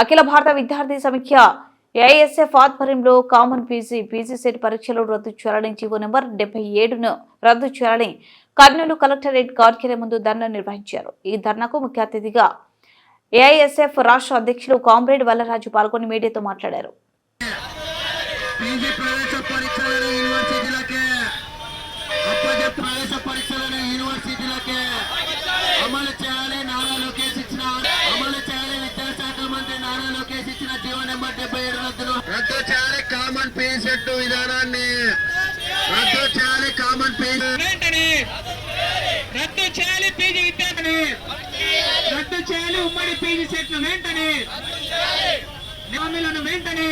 అఖిల భారత విద్యార్థి సమీక్ష ఏఐఎస్ఎఫ్ ఆధ్వర్యంలో కామన్ పీజీ పీజీ సెట్ పరీక్షలు రద్దు చేయాలని జీవో నెంబర్ డెబ్బై ఏడును రద్దు చేయాలని కర్నూలు కలెక్టరేట్ కార్యాలయం ముందు ధర్నా నిర్వహించారు. ఈ ధర్నాకు ముఖ్య అతిథిగా ఏఐఎస్ఎఫ్ రాష్ట్ర అధ్యక్షులు కామ్రేడ్ వల్లరాజు పాల్గొని మీడియాతో మాట్లాడారు. ప్రవేశ పరీక్షలను లోకేష్ ఇచ్చిన జీవో నెంబర్ డెబ్బై ఏడు రద్దును రద్దు చేయాలి కామన్ పీ సెట్ విధానాన్ని. రద్దు చేయాలి కామన్ పీ రద్దు చేయాలి పీజీ విద్యార్థిని. రద్దు చేయాలి ఉమ్మడి పీజీ సెట్లు వెంటనే. హామీలను వెంటనే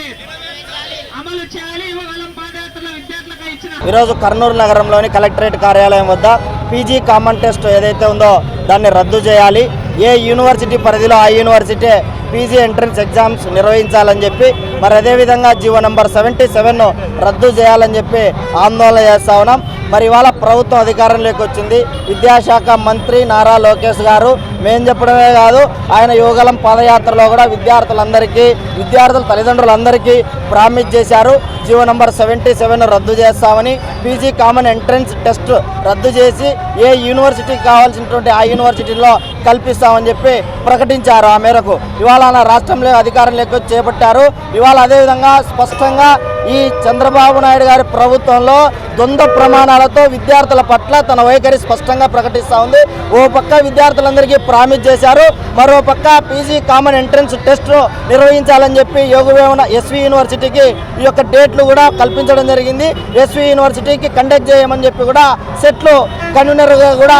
అమలు చేయాలి యువగలం పాదయాత్రల విద్యార్థులకు ఇచ్చిన ఈరోజు కర్నూలు నగరంలోని కలెక్టరేట్ కార్యాలయం వద్ద పీజీ కామన్ టెస్ట్ ఏదైతే ఉందో దాన్ని రద్దు చేయాలి. ఏ యూనివర్సిటీ పరిధిలో ఆ యూనివర్సిటీ పీజీ ఎంట్రన్స్ ఎగ్జామ్స్ నిర్వహించాలని చెప్పి మరి అదేవిధంగా జీవో నెంబర్ సెవెంటీ సెవెన్ రద్దు చేయాలని చెప్పి ఆందోళన చేస్తా ఉన్నాం. మరి ఇవాళ ప్రభుత్వం అధికారంలోకి వచ్చింది. విద్యాశాఖ మంత్రి నారా లోకేష్ గారు మేం చెప్పడమే కాదు ఆయన యువగలం పాదయాత్రలో కూడా విద్యార్థులందరికీ విద్యార్థుల తల్లిదండ్రులందరికీ ప్రామిస్ చేశారు. జీవో నంబర్ సెవెంటీ సెవెన్ రద్దు చేస్తామని పీజీ కామన్ ఎంట్రన్స్ టెస్ట్ రద్దు చేసి ఏ యూనివర్సిటీకి కావాల్సినటువంటి ఆ యూనివర్సిటీలో కల్పిస్తామని చెప్పి ప్రకటించారు ఆ మేరకు. ఇవాళ తెలంగాణ రాష్ట్రంలో అధికారంలోకి వచ్చి చేపట్టారు. ఇవాళ అదేవిధంగా స్పష్టంగా ఈ చంద్రబాబు నాయుడు గారి ప్రభుత్వంలో ద్వంద్వ ప్రమాణాలతో విద్యార్థుల పట్ల తన వైఖరి స్పష్టంగా ప్రకటిస్తూ ఉంది. ఓ పక్క విద్యార్థులందరికీ ప్రామిస్ చేశారు. మరో పక్క పీజీ కామన్ ఎంట్రన్స్ టెస్ట్ నిర్వహించాలని చెప్పి యోగవేమన ఎస్వి యూనివర్సిటీకి ఈ యొక్క డేట్లు కూడా కల్పించడం జరిగింది. ఎస్వి యూనివర్సిటీకి కండక్ట్ చేయమని చెప్పి కూడా సెట్లు కన్వీనర్గా కూడా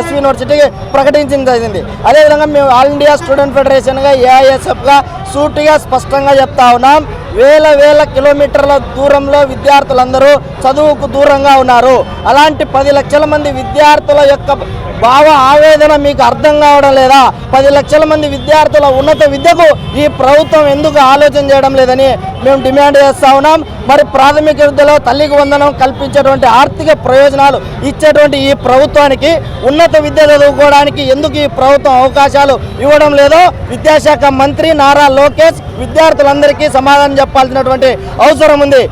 ఎస్వి యూనివర్సిటీకి ప్రకటించడం జరిగింది అదేవిధంగా మేము ఆల్ ఇండియా స్టూడెంట్ ఫెడరేషన్గా ఏఐఎస్ఎఫ్గా సూటిగా స్పష్టంగా చెప్తా ఉన్నాం. వేల వేల కిలోమీటర్ల దూరంలో విద్యార్థులందరూ చదువుకు దూరంగా ఉన్నారు. అలాంటి పది లక్షల మంది విద్యార్థుల యొక్క భావ ఆవేదన మీకు అర్థం కావడం లేదా? పది లక్షల మంది విద్యార్థుల ఉన్నత విద్యకు ఈ ప్రభుత్వం ఎందుకు ఆలోచన చేయడం లేదని మేము డిమాండ్ చేస్తా ఉన్నాం. మరి ప్రాథమిక విద్యలో తల్లికి వందనం కల్పించేటువంటి ఆర్థిక ప్రయోజనాలు ఇచ్చేటువంటి ఈ ప్రభుత్వానికి ఉన్నత విద్య చదువుకోవడానికి ఎందుకు ఈ ప్రభుత్వం అవకాశాలు ఇవ్వడం లేదో విద్యాశాఖ మంత్రి నారా లోకేష్ విద్యార్థులందరికీ సమాధానం చెప్పాల్సినటువంటి అవసరం ఉంది.